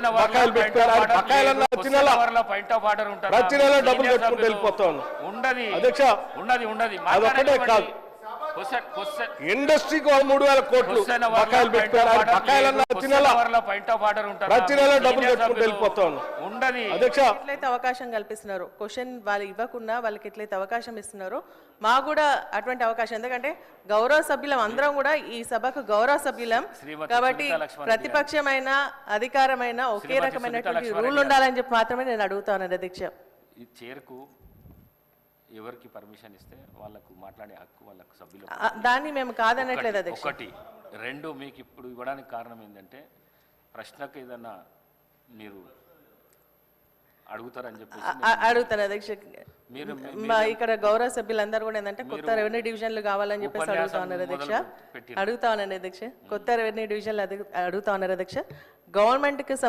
బకాయిలు ఆయన డబ్బులు కట్టుకుంటూ సభ్యులు వెళ్ళిపోతాను. ఉండదు అధ్యక్ష, ఉన్నది ఉన్నది అదొక్కటే. కాదు. ఇండస్ట్రీకి ఒక మూడు వేల కోట్లు బకాయిలు పెట్టారు. ప్రతి నెల? ప్రతి నెల డబ్బులు కట్టుకుంటూ. ఉండదు అధ్యక్ష. ఎట్లయితే అవకాశం కల్పిస్తున్నారో? క్వశ్చన్ వాళ్ళు ఇవ్వకుండా వాళ్ళకి ఎట్లయితే అవకాశం ఇస్తున్నారో? మాకు కూడా అటువంటి అవకాశం. ఎందుకంటే గౌరవ సభ్యులం అందరం కూడా ఈ సభకు గౌరవ సభ్యులం. కాబట్టి ప్రతిపక్షమైన అధికారమైన ఒకే రకమైనటువంటి రూల్ ఉండాలని చెప్పి మాత్రమే నేను అడుగుతాను అధ్యక్ష. ఈ చైర్కు ఎవరికి పర్మిషన్ ఇస్తే వాళ్ళకు మాట్లాడే హక్కు వాళ్ళకు సభ్యులు దాన్ని మేము కాదనట్లేదు అధ్యక్ష. ఒకటి రెండు మీకు ఇప్పుడు ఇవ్వడానికి కారణం ఏంటంటే ప్రశ్నకు ఏదన్నా మీరు అడుగుతారని ఆ- అడుగుతాను అధ్యక్ష. మీరు మీ- ఇక్కడ గౌరవ సభ్యులందరూ కూడా ఏంటంటే కొత్త రెవెన్యూ డివిజన్లు కావాలని చెప్పేసి అడుగుతా ఉన్నారు అధ్యక్ష. అడుగుతా ఉన్నాను అధ్యక్ష. కొత్త రెవెన్యూ డివిజన్లు అడుగు- అడుగుతా ఉన్నారు అధ్యక్ష. గవర్నమెంట్కి సంబంధించి